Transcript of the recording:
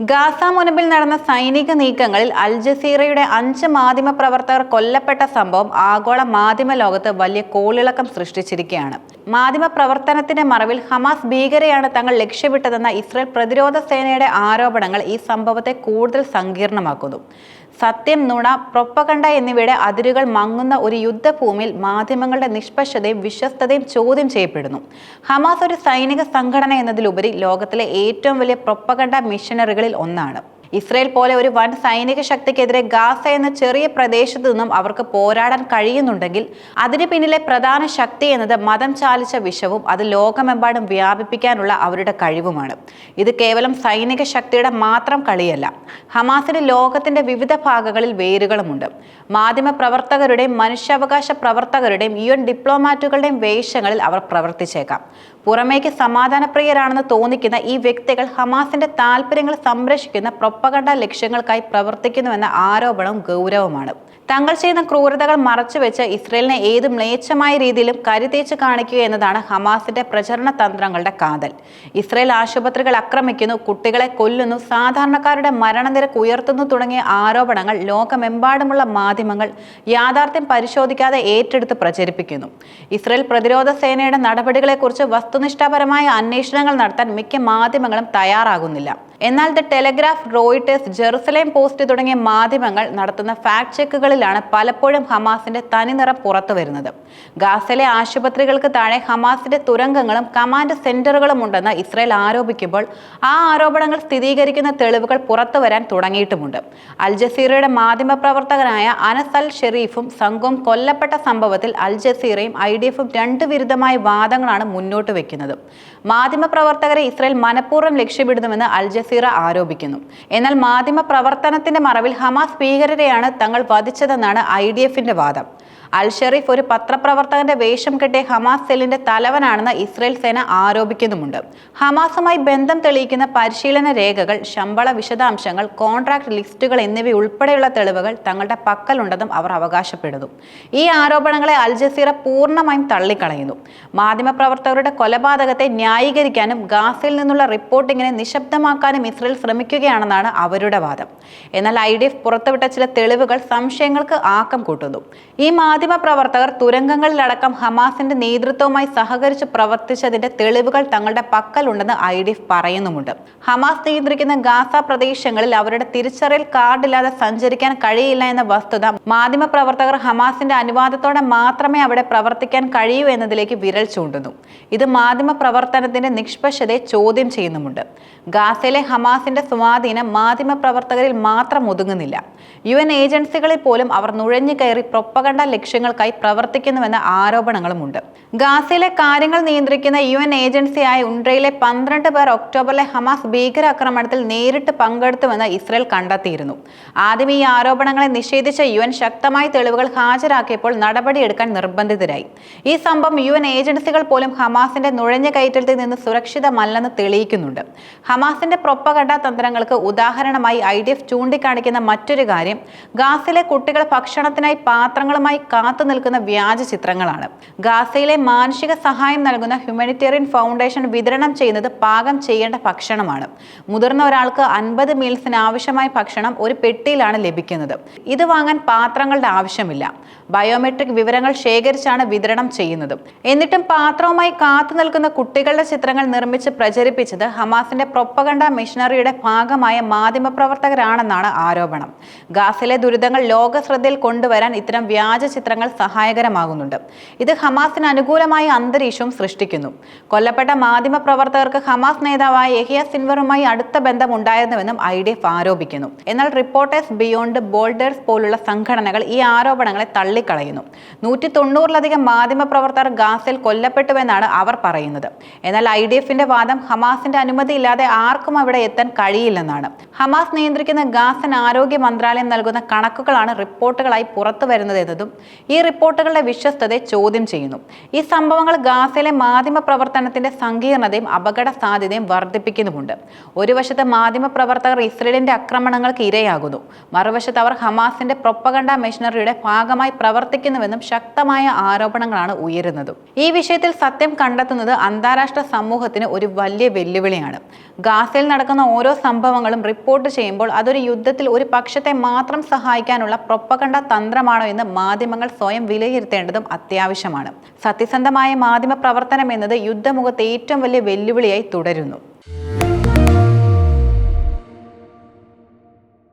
Gaza മുനമ്പിൽ നടന്ന സൈനിക നീക്കങ്ങളിൽ അൽ ജസീറയുടെ അഞ്ച് മാധ്യമ പ്രവർത്തകർ കൊല്ലപ്പെട്ട സംഭവം ആഗോള മാധ്യമ ലോകത്ത് വലിയ കോളിളക്കം സൃഷ്ടിച്ചിരിക്കുകയാണ്. മാധ്യമ പ്രവർത്തനത്തിന്റെ മറവിൽ ഹമാസ് ഭീകരയാണ് തങ്ങൾ ലക്ഷ്യമിട്ടതെന്ന ഇസ്രയേൽ പ്രതിരോധ സേനയുടെ ആരോപണങ്ങൾ ഈ സംഭവത്തെ കൂടുതൽ സങ്കീർണമാക്കുന്നു. സത്യം നുണ പ്രൊപ്പകണ്ട എന്നിവയുടെ അതിരുകൾ മങ്ങുന്ന ഒരു യുദ്ധഭൂമിയിൽ മാധ്യമങ്ങളുടെ നിഷ്പക്ഷതയും വിശ്വസ്തതയും ചോദ്യം ചെയ്യപ്പെടുന്നു. ഹമാസ് ഒരു സൈനിക സംഘടന എന്നതിലുപരി ലോകത്തിലെ ഏറ്റവും വലിയ പ്രൊപ്പകണ്ട മിഷനറികളിൽ ഒന്നാണ്. ഇസ്രയേൽ പോലെ ഒരു വൻ സൈനിക ശക്തിക്കെതിരെ ഗാസ എന്ന ചെറിയ പ്രദേശത്തു നിന്നും അവർക്ക് പോരാടാൻ കഴിയുന്നുണ്ടെങ്കിൽ അതിന് പിന്നിലെ പ്രധാന ശക്തി എന്നത് മതം ചാലിച്ച വിഷവും അത് ലോകമെമ്പാടും വ്യാപിപ്പിക്കാനുള്ള അവരുടെ കഴിവുമാണ്. ഇത് കേവലം സൈനിക ശക്തിയുടെ മാത്രം കളിയല്ല. ഹമാസിന് ലോകത്തിന്റെ വിവിധ ഭാഗങ്ങളിൽ വേരുകളുമുണ്ട്. മാധ്യമ പ്രവർത്തകരുടെയും മനുഷ്യാവകാശ പ്രവർത്തകരുടെയും യു എൻ ഡിപ്ലോമാറ്റുകളുടെയും വേഷങ്ങളിൽ അവർ പ്രവർത്തിച്ചേക്കാം. പുറമേക്ക് സമാധാനപ്രിയരാണെന്ന് തോന്നിക്കുന്ന ഈ വ്യക്തികൾ ഹമാസിന്റെ താല്പര്യങ്ങൾ സംരക്ഷിക്കുന്ന പ്രൊപ്പകണ്ട ലക്ഷ്യങ്ങൾക്കായി പ്രവർത്തിക്കുന്നുവെന്ന ആരോപണം ഗൗരവമാണ് തങ്ങൾ ചെയ്യുന്ന ക്രൂരതകൾ മറച്ചുവെച്ച് ഇസ്രയേലിനെ ഏത് മ്ലേച്ഛമായ രീതിയിലും കരുതേച്ച് കാണിക്കുക എന്നതാണ് ഹമാസിന്റെ പ്രചരണ തന്ത്രങ്ങളുടെ കാതൽ. ഇസ്രയേൽ ആശുപത്രികൾ ആക്രമിക്കുന്നു കുട്ടികളെ കൊല്ലുന്നു സാധാരണക്കാരുടെ മരണനിരക്ക് ഉയർത്തുന്നു തുടങ്ങിയ ആരോപണങ്ങൾ ലോകമെമ്പാടുമുള്ള മാധ്യമങ്ങൾ യാഥാർത്ഥ്യം പരിശോധിക്കാതെ ഏറ്റെടുത്ത് പ്രചരിപ്പിക്കുന്നു. ഇസ്രയേൽ പ്രതിരോധ സേനയുടെ നടപടികളെക്കുറിച്ച് വസ്തുനിഷ്ഠപരമായ അന്വേഷണങ്ങൾ നടത്താൻ മിക്ക മാധ്യമങ്ങളും തയ്യാറാകുന്നില്ല. എന്നാൽ the Telegraph Reuters Jerusalem Post തുടങ്ങിയ മാധ്യമങ്ങൾ നടത്തുന്ന ഫാക്ട് ചെക്കുകളിലാണ് പലപ്പോഴും ഹമാസിന്റെ തനിനിറം പുറത്തു വരുന്നത്. ഗാസയിലെ ആശുപത്രികൾക്ക് താഴെ ഹമാസിന്റെ തുരങ്കങ്ങളും കമാൻഡ് സെന്ററുകളും ഉണ്ടെന്ന് ഇസ്രായേൽ ആരോപിക്കുമ്പോൾ ആ ആരോപണങ്ങൾ സ്ഥിരീകരിക്കുന്ന തെളിവുകൾ പുറത്തു വരാൻ തുടങ്ങിയിട്ടുമുണ്ട്. അൽ ജസീറയുടെ മാധ്യമ പ്രവർത്തകനായ അനസ് അൽ ഷെരീഫും സംഘവും കൊല്ലപ്പെട്ട സംഭവത്തിൽ അൽ ജസീറയും ഐ ഡി എഫും രണ്ട് വിരുദ്ധമായ വാദങ്ങളാണ് മുന്നോട്ട് വെക്കുന്നത്. മാധ്യമ പ്രവർത്തകരെ ഇസ്രായേൽ മനഃപൂർവം ലക്ഷ്യമിടുന്നുവെന്ന് അൽ ആരോപിക്കുന്നു. എന്നാൽ മാധ്യമ പ്രവർത്തനത്തിന്റെ മറവിൽ ഹമാസ് ഭീകരരെയാണ് തങ്ങൾ വധിച്ചതെന്നാണ് ഐ വാദം. അൽ ഷെറീഫ് ഒരു പത്രപ്രവർത്തകന്റെ വേഷം കെട്ടിയ ഹമാസ് സെല്ലിന്റെ തലവനാണെന്ന് ഇസ്രയേൽ സേന ആരോപിക്കുന്നുമുണ്ട്. ഹമാസുമായി ബന്ധം തെളിയിക്കുന്ന പരിശീലന രേഖകൾ ശമ്പള വിശദാംശങ്ങൾ കോൺട്രാക്ട് ലിസ്റ്റുകൾ എന്നിവ ഉൾപ്പെടെയുള്ള തെളിവുകൾ തങ്ങളുടെ പക്കലുണ്ടെന്നും അവർ അവകാശപ്പെടുന്നു. ഈ ആരോപണങ്ങളെ അൽ ജസീറ പൂർണമായും തള്ളിക്കളയുന്നു. മാധ്യമപ്രവർത്തകരുടെ കൊലപാതകത്തെ ന്യായീകരിക്കാനും ഗാസയിൽ നിന്നുള്ള റിപ്പോർട്ടിങ്ങിനെ നിശബ്ദമാക്കാനും ഇസ്രയേൽ ശ്രമിക്കുകയാണെന്നാണ് അവരുടെ വാദം. എന്നാൽ ഐ ഡി എഫ് പുറത്തുവിട്ട ചില തെളിവുകൾ സംശയങ്ങൾക്ക് ആക്കം കൂട്ടുന്നു. ഈ മാധ്യമ പ്രവർത്തകർ തുരങ്കങ്ങളിലടക്കം ഹമാസിന്റെ നേതൃത്വവുമായി സഹകരിച്ച് പ്രവർത്തിച്ചതിന്റെ തെളിവുകൾ തങ്ങളുടെ പക്കലുണ്ടെന്ന് ഐ ഡി എഫ് പറയുന്നുമുണ്ട്. ഹമാസ് നിയന്ത്രിക്കുന്ന ഗാസ പ്രദേശങ്ങളിൽ അവരുടെ തിരിച്ചറിയൽ കാർഡില്ലാതെ സഞ്ചരിക്കാൻ കഴിയില്ല എന്ന വസ്തുത മാധ്യമ പ്രവർത്തകർ ഹമാസിന്റെ അനുവാദത്തോടെ മാത്രമേ അവിടെ പ്രവർത്തിക്കാൻ കഴിയൂ എന്നതിലേക്ക് വിരൽ ചൂണ്ടുന്നു. ഇത് മാധ്യമ പ്രവർത്തനത്തിന്റെ നിഷ്പക്ഷതയെ ചോദ്യം ചെയ്യുന്നുമുണ്ട്. ഗാസയിലെ ഹമാസിന്റെ സ്വാധീനം മാധ്യമ പ്രവർത്തകരിൽ മാത്രം ഒതുങ്ങുന്നില്ല. യു ഏജൻസികളിൽ പോലും അവർ നുഴഞ്ഞു കയറി പ്രൊപ്പകണ്ട ലക്ഷ്യങ്ങൾക്കായി പ്രവർത്തിക്കുന്നുവെന്ന ആരോപണങ്ങളുമുണ്ട്. ഗാസയിലെ കാര്യങ്ങൾ നിയന്ത്രിക്കുന്ന യു എൻ ഏജൻസിയായ ഉൺട്രയിലെ പന്ത്രണ്ട് പേർ ഒക്ടോബറിലെ ഹമാസ് ഭീകരാക്രമണത്തിൽ നേരിട്ട് പങ്കെടുത്തുവെന്ന് ഇസ്രയേൽ കണ്ടെത്തിയിരുന്നു. ആദ്യം ഈ ആരോപണങ്ങളെ നിഷേധിച്ച യു എൻ ശക്തമായ തെളിവുകൾ ഹാജരാക്കിയപ്പോൾ നടപടിയെടുക്കാൻ നിർബന്ധിതരായി. ഈ സംഭവം യു എൻ ഏജൻസികൾ പോലും ഹമാസിന്റെ നുഴഞ്ഞ കയറ്റത്തിൽ നിന്ന് സുരക്ഷിതമല്ലെന്ന് തെളിയിക്കുന്നുണ്ട്. ഹമാസിന്റെ പ്രൊപ്പകണ്ട തന്ത്രങ്ങൾക്ക് ഉദാഹരണമായി ഐ ഡി എഫ് ചൂണ്ടിക്കാണിക്കുന്ന മറ്റൊരു കാര്യം ഗാസിലെ കുട്ടികൾ ഭക്ഷണത്തിനായി പാത്രങ്ങളുമായി കാത്തു നിൽക്കുന്ന വ്യാജ ചിത്രങ്ങളാണ്. ഗാസയിലെ മാനുഷിക സഹായം നൽകുന്ന ഹ്യൂമാനിറ്റേറിയൻ ഫൗണ്ടേഷൻ വിതരണം ചെയ്യുന്നത് പാകം ചെയ്യേണ്ട ഭക്ഷണമാണ്. മുതിർന്ന ഒരാൾക്ക് അൻപത് മീൽസിന് ആവശ്യമായ ഭക്ഷണം ഒരു പെട്ടിയിലാണ് ലഭിക്കുന്നത്. ഇത് വാങ്ങാൻ പാത്രങ്ങളുടെ ആവശ്യമില്ല. ബയോമെട്രിക് വിവരങ്ങൾ ശേഖരിച്ചാണ് വിതരണം ചെയ്യുന്നത്. എന്നിട്ടും പാത്രവുമായി കാത്തു നിൽക്കുന്ന കുട്ടികളുടെ ചിത്രങ്ങൾ നിർമ്മിച്ച് പ്രചരിപ്പിച്ചത് ഹമാസിന്റെ പ്രൊപ്പകണ്ട മിഷനറിയുടെ ഭാഗമായ മാധ്യമപ്രവർത്തകരാണെന്നാണ് ആരോപണം. ഗാസിലെ ദുരിതങ്ങൾ ലോക ശ്രദ്ധയിൽ കൊണ്ടുവരാൻ ഇത്തരം വ്യാജ ചിത്രങ്ങൾ സഹായകരമാകുന്നുണ്ട്. ഇത് ഹമാസിന് അനുകൂലമായ അന്തരീക്ഷവും സൃഷ്ടിക്കുന്നു. കൊല്ലപ്പെട്ട മാധ്യമ പ്രവർത്തകർക്ക് ഹമാസ് നേതാവായ യഹിയ സിൻവറുമായി അടുത്ത ബന്ധം ഉണ്ടായിരുന്നുവെന്നും ഐ ഡി എഫ് ആരോപിക്കുന്നു. എന്നാൽ റിപ്പോർട്ടേഴ്സ് ബിയോണ്ട് ബോൾഡേഴ്സ് പോലുള്ള സംഘടനകൾ ഈ ആരോപണങ്ങളെ തള്ളിക്കളയുന്നു. നൂറ്റി തൊണ്ണൂറിലധികം മാധ്യമ പ്രവർത്തകർ ഗാസയിൽ കൊല്ലപ്പെട്ടുവെന്നാണ് അവർ പറയുന്നത്. എന്നാൽ ഐ ഡി എഫിന്റെ വാദം ഹമാസിന്റെ അനുമതിയില്ലാതെ ആർക്കും അവിടെ എത്താൻ കഴിയില്ലെന്നാണ്. ഹമാസ് നിയന്ത്രിക്കുന്ന ഗാസൻ ആരോഗ്യ മന്ത്രാലയം നൽകുന്ന കണക്കുകളാണ് റിപ്പോർട്ടുകളായി പുറത്തു വരുന്നതെന്നതും ഈ റിപ്പോർട്ടുകളുടെ വിശ്വസ്തതയെ ചോദ്യം ചെയ്യുന്നു. ഈ സംഭവങ്ങൾ ഗാസയിലെ മാധ്യമ പ്രവർത്തനത്തിന്റെ സങ്കീർണതയും അപകട സാധ്യതയും വർദ്ധിപ്പിക്കുന്നുമുണ്ട്. ഒരു വശത്ത് മാധ്യമ പ്രവർത്തകർ ഇസ്രയേലിന്റെ ആക്രമണങ്ങൾക്ക് ഇരയാകുന്നു. മറുവശത്ത് അവർ ഹമാസിന്റെ പ്രൊപ്പഗണ്ട മെഷീനറിയുടെ ഭാഗമായി പ്രവർത്തിക്കുന്നുവെന്നും ശക്തമായ ആരോപണങ്ങളാണ് ഉയരുന്നത്. ഈ വിഷയത്തിൽ സത്യം കണ്ടെത്തുന്നത് അന്താരാഷ്ട്ര സമൂഹത്തിന് ഒരു വലിയ വെല്ലുവിളിയാണ്. ഗാസയിൽ നടക്കുന്ന ഓരോ സംഭവങ്ങളും റിപ്പോർട്ട് ചെയ്യുമ്പോൾ അതൊരു യുദ്ധത്തിൽ ഒരു പക്ഷത്തെ മാത്രം സഹായിക്കാനുള്ള പ്രൊപ്പകണ്ട തന്ത്രമാണോ എന്ന് സ്വയം വിലയിരുത്തേണ്ടതും അത്യാവശ്യമാണ്. സത്യസന്ധമായ മാധ്യമ പ്രവർത്തനം എന്നത് യുദ്ധമുഖത്തെ ഏറ്റവും വലിയ വെല്ലുവിളിയായി തുടരുന്നു.